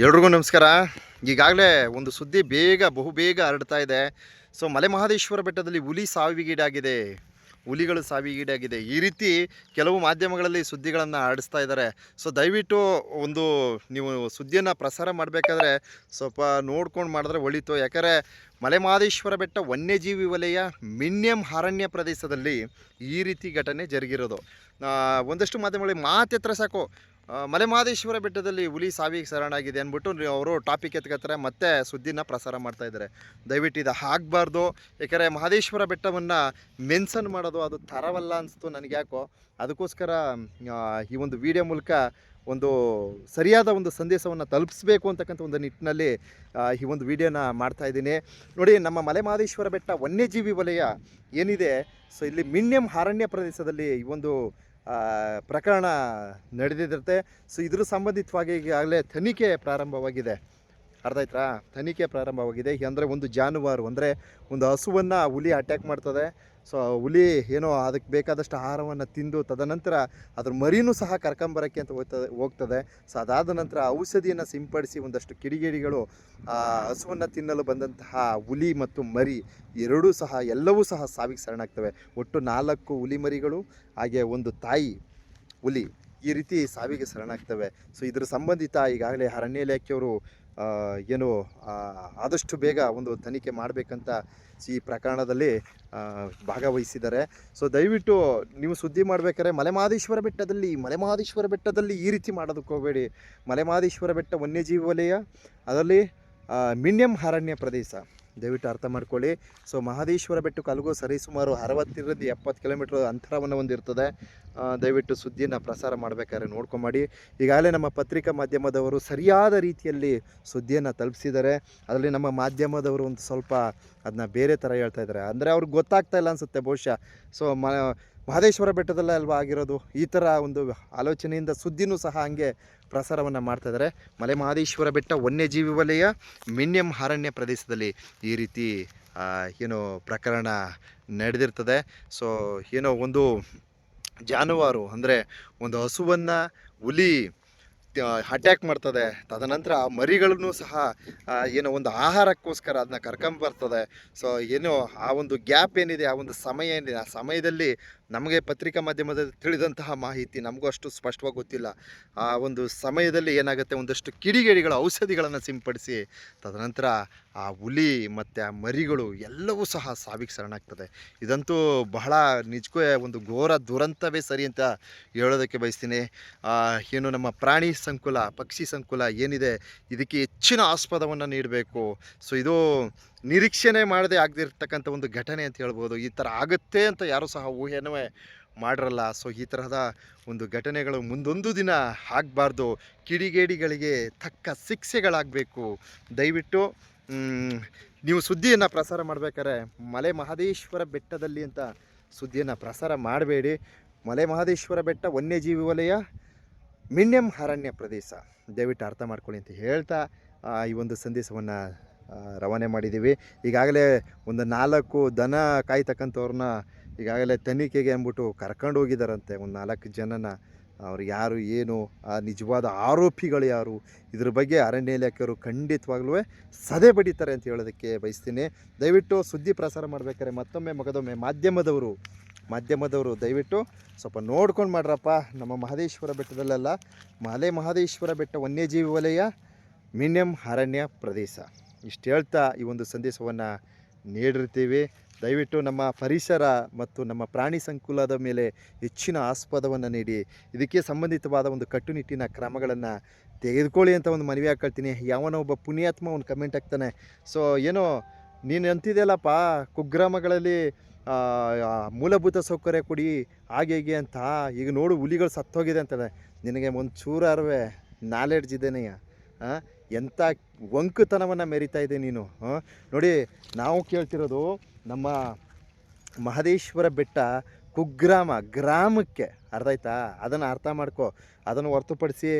ಎಲ್ರಿಗೂ ನಮಸ್ಕಾರ. ಈಗಾಗಲೇ ಒಂದು ಸುದ್ದಿ ಬೇಗ ಬಹುಬೇಗ ಹರಡ್ತಾ ಇದೆ. ಸೊ ಮಲೆ ಮಹದೇಶ್ವರ ಬೆಟ್ಟದಲ್ಲಿ ಹುಲಿ ಸಾವಿಗೀಡಾಗಿದೆ. ಹುಲಿಗಳು ಸಾವಿಗೀಡಾಗಿದೆ. ಈ ರೀತಿ ಕೆಲವು ಮಾಧ್ಯಮಗಳಲ್ಲಿ ಸುದ್ದಿಗಳನ್ನು ಹರಡಿಸ್ತಾ ಇದ್ದಾರೆ. ಸೊ ದಯವಿಟ್ಟು ಒಂದು ನೀವು ಸುದ್ದಿಯನ್ನು ಪ್ರಸಾರ ಮಾಡಬೇಕಾದ್ರೆ ಸ್ವಲ್ಪ ನೋಡ್ಕೊಂಡು ಮಾಡಿದ್ರೆ ಒಳಿತು. ಯಾಕಂದರೆ ಮಲೆ ಮಹದೇಶ್ವರ ಬೆಟ್ಟ ವನ್ಯಜೀವಿ ವಲಯ ಮಿನ್ಯಂ ಅರಣ್ಯ ಪ್ರದೇಶದಲ್ಲಿ ಈ ರೀತಿ ಘಟನೆ ಜರುಗಿರೋದು. ಒಂದಷ್ಟು ಮಾಧ್ಯಮಗಳಿಗೆ ಮಾತೆತ್ರ ಸಾಕು. ಆ, ಮಲೆ ಮಹದೇಶ್ವರ ಬೆಟ್ಟದಲ್ಲಿ ಹುಲಿ ಸಾವಿಗೆ ಶರಣಾಗಿದೆ ಅಂದ್ಬಿಟ್ಟು ಅವರು ಟಾಪಿಕ್ ಎತ್ಕೋತಾರೆ ಮತ್ತೆ ಸುದ್ದಿನ ಪ್ರಸಾರ ಮಾಡ್ತಾ ಇದ್ದಾರೆ. ದಯವಿಟ್ಟು ಇದು ಆಗಬಾರ್ದು. ಏಕೆಂದರೆ ಮಹದೇಶ್ವರ ಬೆಟ್ಟವನ್ನು ಮೆನ್ಷನ್ ಮಾಡೋದು ಅದು ತರವಲ್ಲ ಅನಿಸ್ತು ನನಗೆ ಯಾಕೋ. ಅದಕ್ಕೋಸ್ಕರ ಈ ಒಂದು ವಿಡಿಯೋ ಮೂಲಕ ಒಂದು ಸರಿಯಾದ ಒಂದು ಸಂದೇಶವನ್ನು ತಲುಪಿಸ್ಬೇಕು ಅಂತಕ್ಕಂಥ ಒಂದು ನಿಟ್ಟಿನಲ್ಲಿ ಈ ಒಂದು ವಿಡಿಯೋನ ಮಾಡ್ತಾ ಇದ್ದೀನಿ. ನೋಡಿ ನಮ್ಮ ಮಲೆ ಮಹದೇಶ್ವರ ಬೆಟ್ಟ ವನ್ಯಜೀವಿ ವಲಯ ಏನಿದೆ? ಸೊ ಇಲ್ಲಿ ಮಿನ್ಯಂ ಅರಣ್ಯ ಪ್ರದೇಶದಲ್ಲಿ ಈ ಒಂದು ಪ್ರಕರಣ ನಡೆದಿರುತ್ತೆ. ಸೊ ಇದ್ರ ಸಂಬಂಧಿತವಾಗಿ ಈಗಾಗಲೇ ತನಿಖೆ ಪ್ರಾರಂಭವಾಗಿದೆ. ಅರ್ಥ ಆಯ್ತಾ? ತನಿಖೆ ಪ್ರಾರಂಭವಾಗಿದೆ. ಅಂದರೆ ಒಂದು ಜಾನುವಾರು, ಅಂದರೆ ಒಂದು ಹಸುವನ್ನು ಹುಲಿ ಅಟ್ಯಾಕ್ ಮಾಡ್ತದೆ. ಸೊ ಹುಲಿ ಏನೋ ಅದಕ್ಕೆ ಬೇಕಾದಷ್ಟು ಆಹಾರವನ್ನು ತಿಂದು ತದನಂತರ ಅದ್ರ ಮರಿನೂ ಸಹ ಕರ್ಕೊಂಬರೋಕ್ಕೆ ಅಂತ ಹೋಗ್ತದೆ ಹೋಗ್ತದೆ. ಸೊ ಅದಾದ ನಂತರ ಔಷಧಿಯನ್ನು ಸಿಂಪಡಿಸಿ ಒಂದಷ್ಟು ಕಿಡಿಗೇಡಿಗಳು ಹಸುವನ್ನು ತಿನ್ನಲು ಬಂದಂತಹ ಹುಲಿ ಮತ್ತು ಮರಿ ಎರಡೂ ಸಹ ಎಲ್ಲವೂ ಸಹ ಸಾವಿಗೆ ಶರಣಾಗ್ತವೆ. ಒಟ್ಟು ನಾಲ್ಕು ಹುಲಿ ಮರಿಗಳು, ಹಾಗೆ ಒಂದು ತಾಯಿ ಹುಲಿ ಈ ರೀತಿ ಸಾವಿಗೆ ಶರಣಾಗ್ತವೆ. ಸೊ ಇದರ ಸಂಬಂಧಿತ ಈಗಾಗಲೇ ಅರಣ್ಯ ಇಲಾಖೆಯವರು ಏನು ಆದಷ್ಟು ಬೇಗ ಒಂದು ತನಿಖೆ ಮಾಡಬೇಕಂತ ಈ ಪ್ರಕರಣದಲ್ಲಿ ಭಾಗವಹಿಸಿದ್ದಾರೆ. ಸೊ ದಯವಿಟ್ಟು ನೀವು ಸುದ್ದಿ ಮಾಡಬೇಕಾದ್ರೆ ಮಲೆಮಹದೇಶ್ವರ ಬೆಟ್ಟದಲ್ಲಿ ಮಲೆಮಹದೇಶ್ವರ ಬೆಟ್ಟದಲ್ಲಿ ಈ ರೀತಿ ಮಾಡೋದಕ್ಕೆ ಹೋಗಬೇಡಿ. ಮಲೆಮಹದೇಶ್ವರ ಬೆಟ್ಟ ವನ್ಯಜೀವಿ ವಲಯ ಅದರಲ್ಲಿ ಮಿನ್ಯಂ ಅರಣ್ಯ ಪ್ರದೇಶ. ದಯವಿಟ್ಟು ಅರ್ಥ ಮಾಡ್ಕೊಳ್ಳಿ. ಸೊ ಮಹದೇಶ್ವರ ಬೆಟ್ಟಕ್ಕೆ ಅಲ್ಲಿಗೂ ಸರಿಸುಮಾರು ಅರವತ್ತರಿಂದ ಎಪ್ಪತ್ತು ಕಿಲೋಮೀಟ್ರ್ ಅಂತರವನ್ನು ಹೊಂದಿರ್ತದೆ. ದಯವಿಟ್ಟು ಸುದ್ದಿಯನ್ನು ಪ್ರಸಾರ ಮಾಡಬೇಕಾದ್ರೆ ನೋಡ್ಕೊಂಬಾಡಿ. ಈಗಾಗಲೇ ನಮ್ಮ ಪತ್ರಿಕಾ ಮಾಧ್ಯಮದವರು ಸರಿಯಾದ ರೀತಿಯಲ್ಲಿ ಸುದ್ದಿಯನ್ನು ತಲುಪಿಸಿದ್ದಾರೆ. ಅದರಲ್ಲಿ ನಮ್ಮ ಮಾಧ್ಯಮದವರು ಒಂದು ಸ್ವಲ್ಪ ಅದನ್ನ ಬೇರೆ ಥರ ಹೇಳ್ತಾ ಇದ್ದಾರೆ. ಅಂದರೆ ಅವ್ರಿಗೆ ಗೊತ್ತಾಗ್ತಾ ಇಲ್ಲ ಅನಿಸುತ್ತೆ ಬಹುಶಃ. ಸೊ ಮ ಮಹದೇಶ್ವರ ಬೆಟ್ಟದಲ್ಲೇ ಅಲ್ವಾ ಆಗಿರೋದು? ಈ ಥರ ಒಂದು ಆಲೋಚನೆಯಿಂದ ಸುದ್ದಿನೂ ಸಹ ಹಂಗೆ ಪ್ರಸಾರವನ್ನು ಮಾಡ್ತಾ ಇದ್ದಾರೆ ಮಲೆ ಮಹದೇಶ್ವರ ಬೆಟ್ಟ ವನ್ಯಜೀವಿ ವಲಯ, ಮಿನ್ಯಂ ಅರಣ್ಯ ಪ್ರದೇಶದಲ್ಲಿ ಈ ರೀತಿ ಏನು ಪ್ರಕರಣ ನಡೆದಿರ್ತದೆ. ಸೊ ಏನೋ ಒಂದು ಜಾನುವಾರು ಅಂದರೆ ಒಂದು ಹಸುವನ್ನು ಹುಲಿ ಅಟ್ಯಾಕ್ ಮಾಡ್ತದೆ. ತದನಂತರ ಮರಿಗಳನ್ನು ಸಹ ಏನೋ ಒಂದು ಆಹಾರಕ್ಕೋಸ್ಕರ ಅದನ್ನ ಕರ್ಕೊಂಬರ್ತದೆ ಸೊ ಏನೋ ಆ ಒಂದು ಗ್ಯಾಪ್ ಏನಿದೆ, ಆ ಒಂದು ಸಮಯ ಏನಿದೆ, ಆ ಸಮಯದಲ್ಲಿ ನಮಗೆ ಪತ್ರಿಕಾ ಮಾಧ್ಯಮದಲ್ಲಿ ತಿಳಿದಂತಹ ಮಾಹಿತಿ ನಮಗೂ ಅಷ್ಟು ಸ್ಪಷ್ಟವಾಗಿ ಗೊತ್ತಿಲ್ಲ. ಆ ಒಂದು ಸಮಯದಲ್ಲಿ ಏನಾಗುತ್ತೆ, ಒಂದಷ್ಟು ಕಿಡಿಗೇಡಿಗಳು ಔಷಧಿಗಳನ್ನು ಸಿಂಪಡಿಸಿ, ತದನಂತರ ಆ ಹುಲಿ ಮತ್ತು ಆ ಮರಿಗಳು ಎಲ್ಲವೂ ಸಹ ಸಾವಿಗೆ ಶರಣಾಗ್ತದೆ ಇದಂತೂ ಬಹಳ ನಿಜಕ್ಕೂ ಒಂದು ಘೋರ ದುರಂತವೇ ಸರಿ ಅಂತ ಹೇಳೋದಕ್ಕೆ ಬಯಸ್ತೀನಿ. ಏನು ನಮ್ಮ ಪ್ರಾಣಿ ಸಂಕುಲ ಪಕ್ಷಿ ಸಂಕುಲ ಏನಿದೆ, ಇದಕ್ಕೆ ಹೆಚ್ಚಿನ ಆಸ್ಪದವನ್ನು ನೀಡಬೇಕು. ಸೊ ಇದು ನಿರೀಕ್ಷಣೆ ಮಾಡದೆ ಆಗದಿರ್ತಕ್ಕಂಥ ಒಂದು ಘಟನೆ ಅಂತ ಹೇಳ್ಬೋದು. ಈ ಥರ ಆಗುತ್ತೆ ಅಂತ ಯಾರೂ ಸಹ ಊಹೆನೂ ಮಾಡಿರಲ್ಲ. ಸೊ ಈ ತರಹದ ಒಂದು ಘಟನೆಗಳು ಮುಂದೊಂದು ದಿನ ಆಗಬಾರ್ದು. ಕಿಡಿಗೇಡಿಗಳಿಗೆ ತಕ್ಕ ಶಿಕ್ಷೆಗಳಾಗಬೇಕು. ದಯವಿಟ್ಟು ನೀವು ಸುದ್ದಿಯನ್ನು ಪ್ರಸಾರ ಮಾಡಬೇಕಾದ್ರೆ ಮಲೆ ಮಹದೇಶ್ವರ ಬೆಟ್ಟದಲ್ಲಿ ಅಂತ ಸುದ್ದಿಯನ್ನು ಪ್ರಸಾರ ಮಾಡಬೇಡಿ. ಮಲೆ ಮಹದೇಶ್ವರ ಬೆಟ್ಟ ವನ್ಯಜೀವಿ ವಲಯ ಮಿನ್ಯಂ ಅರಣ್ಯ ಪ್ರದೇಶ. ದಯವಿಟ್ಟು ಅರ್ಥ ಮಾಡ್ಕೊಳ್ಳಿ ಅಂತ ಹೇಳ್ತಾ ಈ ಒಂದು ಸಂದೇಶವನ್ನು ರವಾನೆ ಮಾಡಿದ್ದೀವಿ. ಈಗಾಗಲೇ ಒಂದು ನಾಲ್ಕು ದನ ಕಾಯ್ತಕ್ಕಂಥವ್ರನ್ನ ಈಗಾಗಲೇ ತನಿಖೆಗೆ ಅಂದ್ಬಿಟ್ಟು ಕರ್ಕೊಂಡು ಹೋಗಿದ್ದಾರಂತೆ ಒಂದು ನಾಲ್ಕು ಜನನ, ಅವ್ರು ಯಾರು, ಏನು, ಆ, ನಿಜವಾದ ಆರೋಪಿಗಳು ಯಾರು, ಇದ್ರ ಬಗ್ಗೆ ಅರಣ್ಯ ಇಲಾಖೆಯವರು ಖಂಡಿತವಾಗ್ಲೂ ಸದೆ ಬಡಿತಾರೆ ಅಂತ ಹೇಳೋದಕ್ಕೆ ಬಯಸ್ತೀನಿ. ದಯವಿಟ್ಟು ಸುದ್ದಿ ಪ್ರಸಾರ ಮಾಡಬೇಕಾದ್ರೆ ಮತ್ತೊಮ್ಮೆ ಮಗದೊಮ್ಮೆ ಮಾಧ್ಯಮದವರು ಮಾಧ್ಯಮದವರು ದಯವಿಟ್ಟು ಸ್ವಲ್ಪ ನೋಡ್ಕೊಂಡು ಮಾಡ್ರಪ್ಪ. ನಮ್ಮ ಮಹದೇಶ್ವರ ಬೆಟ್ಟದಲ್ಲೆಲ್ಲ ಮಲೆ ಮಹದೇಶ್ವರ ಬೆಟ್ಟ ವನ್ಯಜೀವಿ ವಲಯ, ಮಿನ್ಯಂ ಅರಣ್ಯ ಪ್ರದೇಶ. ಇಷ್ಟು ಹೇಳ್ತಾ ಈ ಒಂದು ಸಂದೇಶವನ್ನು ನೀಡಿರ್ತೀವಿ. ದಯವಿಟ್ಟು ನಮ್ಮ ಪರಿಸರ ಮತ್ತು ನಮ್ಮ ಪ್ರಾಣಿ ಸಂಕುಲದ ಮೇಲೆ ಹೆಚ್ಚಿನ ಆಸ್ಪದವನ್ನು ನೀಡಿ, ಇದಕ್ಕೆ ಸಂಬಂಧಿತವಾದ ಒಂದು ಕಟ್ಟುನಿಟ್ಟಿನ ಕ್ರಮಗಳನ್ನು ತೆಗೆದುಕೊಳ್ಳಿ ಅಂತ ಒಂದು ಮನವಿ ಹಾಕೊಳ್ತೀನಿ. ಯಾವನೋ ಒಬ್ಬ ಪುಣ್ಯಾತ್ಮ ಒಂದು ಕಮೆಂಟ್ ಹಾಕ್ತಾನೆ. ಸೊ ಏನೋ ನೀನು ಅಂತಿದೆಯಲ್ಲಪ್ಪ, ಕುಗ್ರಾಮಗಳಲ್ಲಿ ಮೂಲಭೂತ ಸೌಕರ್ಯ ಕೊಡಿ, ಹಾಗೆ ಹೀಗೆ ಅಂತ. ಈಗ ನೋಡು, ಹುಲಿಗಳು ಸತ್ತೋಗಿದೆ ಅಂತಾನೆ ನಿನಗೆ ಒಂದು ಚೂರಾರ್ವೆ ನಾಲೆಡ್ಜ್ ಇದೆನೆಯ ಎಂಥ ಒಂಕುತನವನ್ನು ಮೆರಿತಾ ಇದೆ ನೀನು? ನೋಡಿ, ನಾವು ಕೇಳ್ತಿರೋದು ನಮ್ಮ ಮಹದೇಶ್ವರ ಬೆಟ್ಟ ಕುಗ್ರಾಮ, ಗ್ರಾಮಕ್ಕೆ. ಅರ್ಥ ಆಯ್ತಾ ಅದನ್ನು ಅರ್ಥ ಮಾಡ್ಕೋ. ಅದನ್ನು ಹೊರತುಪಡಿಸಿ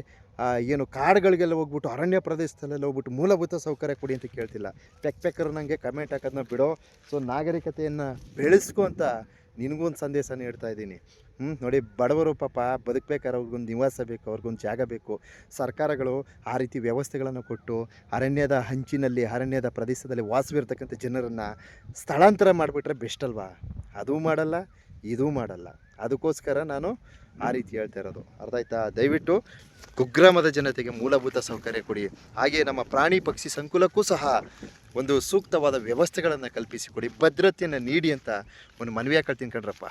ಏನು ಕಾಡುಗಳಿಗೆಲ್ಲ ಹೋಗ್ಬಿಟ್ಟು, ಅರಣ್ಯ ಪ್ರದೇಶದಲ್ಲೆಲ್ಲ ಹೋಗ್ಬಿಟ್ಟು ಮೂಲಭೂತ ಸೌಕರ್ಯ ಕೊಡಿ ಅಂತ ಕೇಳ್ತಿಲ್ಲ. ಪೆಕ್ ಪೆಕ್ಕರು ನನಗೆ ಕಮೆಂಟ್ ಹಾಕೋದನ್ನ ಬಿಡೋ. ಸೊ ನಾಗರಿಕತೆಯನ್ನು ಬೆಳೆಸ್ಕೊ ಅಂತ ನಿನಗೂ ಒಂದು ಸಂದೇಶ ನೀಡ್ತಾ ಇದ್ದೀನಿ. ಹ್ಞೂ ನೋಡಿ, ಬಡವರು ಪಾಪ ಬದುಕಬೇಕಾದ್ರೆ ಅವ್ರಿಗೊಂದು ನಿವಾಸ ಬೇಕು, ಅವ್ರಿಗೊಂದು ಜಾಗ ಬೇಕು. ಸರ್ಕಾರಗಳು ಆ ರೀತಿ ವ್ಯವಸ್ಥೆಗಳನ್ನು ಕೊಟ್ಟು, ಅರಣ್ಯದ ಹಂಚಿನಲ್ಲಿ, ಅರಣ್ಯದ ಪ್ರದೇಶದಲ್ಲಿ ವಾಸವಿರ್ತಕ್ಕಂಥ ಜನರನ್ನು ಸ್ಥಳಾಂತರ ಮಾಡಿಬಿಟ್ರೆ ಬೆಸ್ಟ್ ಅಲ್ವಾ? ಅದೂ ಮಾಡಲ್ಲ. ಇದೂ ಮಾಡಲ್ಲ. ಅದಕ್ಕೋಸ್ಕರ ನಾನು ಆ ರೀತಿ ಹೇಳ್ತಾ ಇರೋದು. ಅರ್ಥ ಆಯ್ತಾ? ದಯವಿಟ್ಟು ಕುಗ್ರಾಮದ ಜನತೆಗೆ ಮೂಲಭೂತ ಸೌಕರ್ಯ ಕೊಡಿ. ಹಾಗೆ ನಮ್ಮ ಪ್ರಾಣಿ ಪಕ್ಷಿ ಸಂಕುಲಕ್ಕೂ ಸಹ ಒಂದು ಸೂಕ್ತವಾದ ವ್ಯವಸ್ಥೆಗಳನ್ನು ಕಲ್ಪಿಸಿಕೊಡಿ ಭದ್ರತೆಯನ್ನು ನೀಡಿ ಅಂತ ಒಂದು ಮನವಿ ಹಾಕಿ ಕಣ್ರಪ್ಪ.